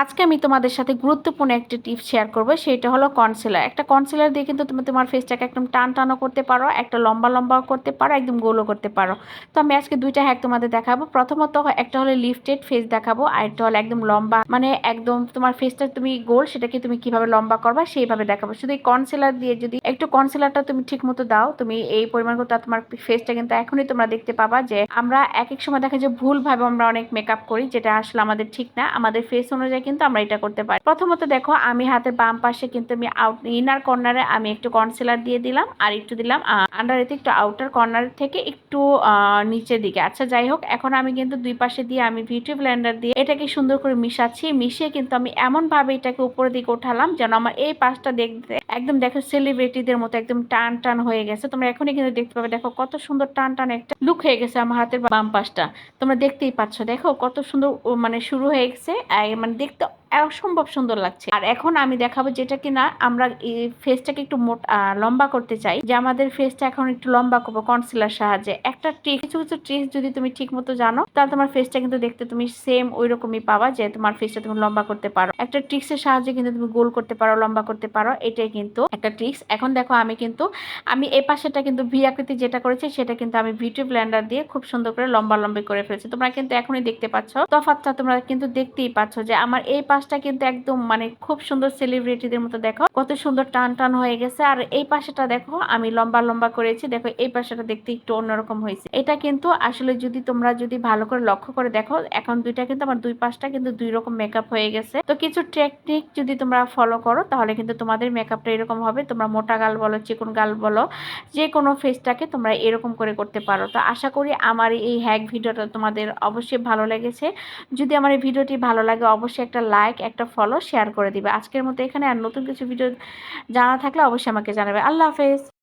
আজকে আমি তোমাদের সাথে গুরুত্বপূর্ণ একটি টিপস শেয়ার করব, সেটা হলো কনসিলার একটা কনসিলার দিয়ে কিন্তু তুমি তোমার ফেসটাকে একদম টান টানও করতে পারো, একটা লম্বা লম্বাও করতে পারো, একদম গোলও করতে পারো। তো আমি আজকে দুইটা হ্যাক তোমাদের দেখাবো। প্রথমত একটা হলো লিফটেড ফেস দেখাবো, আর একটা হলো একদম লম্বা মানে একদম তোমার ফেসটা তুমি গোল, সেটাকে তুমি কীভাবে লম্বা করবা সেইভাবে দেখাবো। শুধু এই কনসিলার দিয়ে যদি একটু কনসিলারটা তুমি ঠিক মতো দাও, তুমি এই পরিমাণ করতে তোমার ফেসটা কিন্তু এখনই তোমরা দেখতে পাবা যে আমরা এক এক সময় দেখা যায় ভুলভাবে আমরা অনেক মেকআপ করি, যেটা আসলে আমাদের ঠিক না। আমাদের ফেস অনুযায়ী কিন্তু আমরা এটা করতে পারি। প্রথমত দেখো, আমি হাতের বাম পাশে কিন্তু আমি আউট ইনার কর্নারে আমি একটু কনসিলার দিয়ে দিলাম আর একটু দিলাম আন্ডারেতে একটু আউটার কর্নার থেকে একটু নিচের দিকে। আচ্ছা যাই হোক, এখন আমি কিন্তু দুই পাশে দিয়ে আমি বিউটি ব্লেন্ডার দিয়ে এটাকে সুন্দর করে মিশাচ্ছি। মিশিয়ে কিন্তু আমি এমন ভাবে এটাকে উপরের দিকে উঠালাম যেন আমার এই পাশটা দেখতে একদম দেখো সেলিব্রিটিদের মতো একদম টান টান হয়ে গেছে। তোমরা এখনই কিন্তু দেখতে পাবে, দেখো কত সুন্দর টান টান একটা লুক হয়ে গেছে আমার হাতের বাম পাশটা। তোমরা দেখতেই পাচ্ছ, দেখো কত সুন্দর মানে শুরু হয়ে গেছে মানে দেখতে ット অসম্ভব সুন্দর লাগছে। আর এখন আমি দেখাবো যেটা কিনা আমরা ফেসটাকে একটু লম্বা করতে চাই। যে আমাদের ফেসটা এখন একটু লম্বা করব কনসিলার সাহায্যে। একটা ট্রিক কিছু কিছু ট্রিক্স যদি তুমি ঠিক মতো জানো, তাহলে তোমার ফেসটা কিন্তু দেখতে তুমি সেম ওই রকমই পাবা যে তোমার ফেসটা তুমি লম্বা করতে পারো। একটা ট্রিক্সের সাহায্যে কিন্তু তুমি গোল করতে পারো, লম্বা করতে পারো, এটাই কিন্তু একটা ট্রিক্স এখন দেখো আমি কিন্তু, আমি এ পাশেটা কিন্তু ভি আকৃতি যেটা করেছি, সেটা কিন্তু আমি ভিডিও ব্ল্যান্ডার দিয়ে খুব সুন্দর করে লম্বা লম্বি করে ফেলেছি। তোমরা কিন্তু এখনই দেখতে পাচ্ছ। তফাতটা তোমরা কিন্তু দেখতেই পাচ্ছ যে আমার এই পাশটা কিন্তু একদম মানে খুব সুন্দর সেলিব্রিটিদের মতো দেখো। কত সুন্দর টান টান হয়ে গেছে। আর এই পাশেটা দেখো, আমি লম্বা লম্বা করেছি। দেখো, এই পাশেটা দেখতে একটু অন্যরকম হয়েছে। এটা কিন্তু আসলে যদি তোমরা যদি ভালো করে লক্ষ্য করে দেখো, এখন দুইটা কিন্তু আমার দুই পাশটা কিন্তু দুই রকম মেকআপ হয়ে গেছে। তো কিছু টেকনিক যদি তোমরা ফলো করো, তাহলে কিন্তু তোমাদের মেকআপটা এরকম হবে। তোমরা মোটা গাল বলো, চিকন গাল বলো যে কোনো ফেসটাকে তোমরা এরকম করে করতে পারো। তো আশা করি আমার এই হ্যাক ভিডিওটা তোমাদের অবশ্যই ভালো লেগেছে। যদি আমার এই ভিডিওটি ভালো লাগে, অবশ্যই একটা লাইক একটা ফলো শেয়ার করে দিবে। আজকের মতো এখানে, আর নতুন কিছু ভিডিও জানা থাকলে অবশ্যই আমাকে জানাবে। আল্লাহ হাফেজ।